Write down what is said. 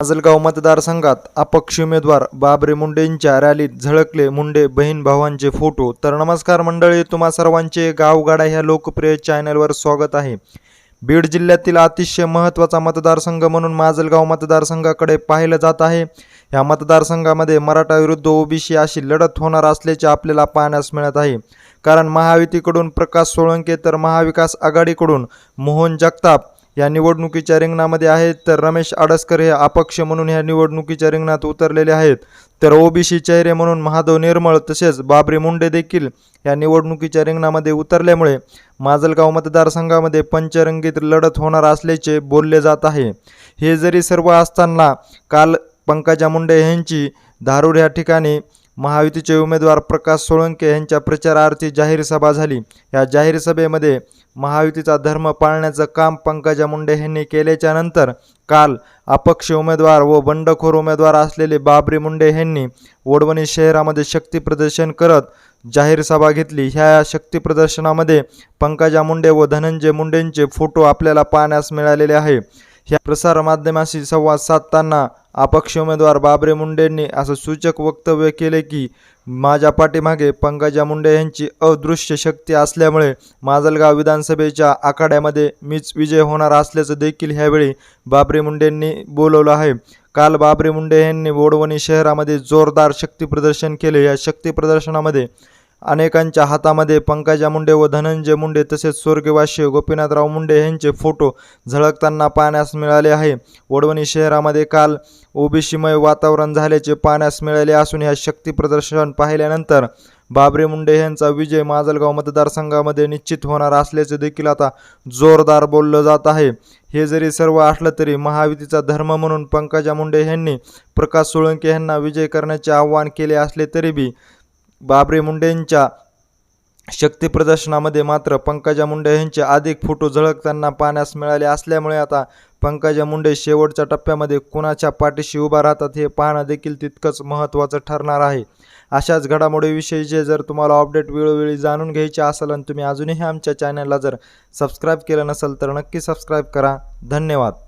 माजलगाव मतदारसंघात अपक्ष उमेदवार बाबरे मुंडेंच्या रॅलीत झळकले मुंडे बहीण भावांचे फोटो. तर नमस्कार मंडळी तुम्हा सर्वांचे गावगाडा ह्या लोकप्रिय चॅनलवर स्वागत आहे. बीड जिल्ह्यातील अतिशय महत्त्वाचा मतदारसंघ म्हणून माजलगाव मतदारसंघाकडे पाहिलं जात आहे. या मतदारसंघामध्ये मराठा विरुद्ध ओबीसी अशी लढत होणार असल्याचे आपल्याला पाहण्यास मिळत आहे. कारण महायुतीकडून प्रकाश सोळंके तर महाविकास आघाडीकडून मोहन जगताप या निवडणुकीच्या रिंगणामध्ये आहेत तर रमेश आडसकर हे अपक्ष म्हणून ह्या निवडणुकीच्या रिंगणात उतरलेले आहेत. तर ओबीसी चेहरे म्हणून महादेव निर्मळ तसेच बाबरी मुंडे देखील या निवडणुकीच्या रिंगणामध्ये उतरल्यामुळे माजलगाव मतदारसंघामध्ये पंचरंगीत लढत होणार असल्याचे बोलले जात आहे. हे जरी सर्व असताना काल पंकजा मुंडे यांची धारूर या ठिकाणी महायुतीचे उमेदवार प्रकाश सोळंके यांच्या प्रचारार्थी जाहीर सभा झाली. या जाहीर सभेमध्ये महायुतीचा धर्म पाळण्याचं काम पंकजा मुंडे यांनी केल्याच्यानंतर काल अपक्ष उमेदवार व बंडखोर उमेदवार असलेले बाबरी मुंडे यांनी वडवणी शहरामध्ये शक्ती प्रदर्शन करत जाहीर सभा घेतली. ह्या शक्तीप्रदर्शनामध्ये पंकजा मुंडे व धनंजय मुंडेंचे फोटो आपल्याला पाहण्यास मिळालेले आहे. ह्या प्रसारमाध्यमाशी संवाद साधताना अपक्ष उमेदवार बाबरे मुंडेंनी असं सूचक वक्तव्य केले की माझ्या पाठीमागे पंकजा मुंडे यांची अदृश्य शक्ती असल्यामुळे माजलगाव विधानसभेच्या आखाड्यामध्ये मीच विजय होणार असल्याचं देखील ह्यावेळी बाबरे मुंडेंनी बोलवलं आहे. काल बाबरे मुंडे यांनी वडवणी शहरामध्ये जोरदार शक्तीप्रदर्शन केले. या शक्ती प्रदर्शनामध्ये अनेकांच्या हातामध्ये पंकजा मुंडे व धनंजय मुंडे तसेच स्वर्गवासी गोपीनाथराव मुंडे यांचे फोटो झळकताना पाहण्यास मिळाले आहे. वडवणी शहरामध्ये काल ओबीसीमय वातावरण झाल्याचे पाहण्यास मिळाले असून ह्या शक्ती प्रदर्शन पाहिल्यानंतर बाबरे मुंडे यांचा विजय माजलगाव मतदारसंघामध्ये निश्चित होणार असल्याचे देखील आता जोरदार बोललं जात आहे. हे जरी सर्व असलं तरी महायुतीचा धर्म म्हणून पंकजा मुंडे यांनी प्रकाश सोळंके यांना विजय करण्याचे आव्हान केले असले तरी बी बाबरे मुंडेंच्या शक्तिप्रदर्शनामध्ये मात्र पंकजा मुंडे यांचे अधिक फोटो झळकताना पाहण्यास मिळाले असल्यामुळे आता पंकजा मुंडे शेवटच्या टप्प्यामध्ये कुणाच्या पाठीशी उभा राहतात हे पाहणं देखील तितकंच महत्त्वाचं ठरणार आहे. अशाच घडामोडीविषयीचे जर तुम्हाला अपडेट वेळोवेळी जाणून घ्यायचे असेल आणि तुम्ही अजूनही आमच्या चॅनलला जर सबस्क्राईब केलं नसेल तर नक्की सबस्क्राईब करा. धन्यवाद.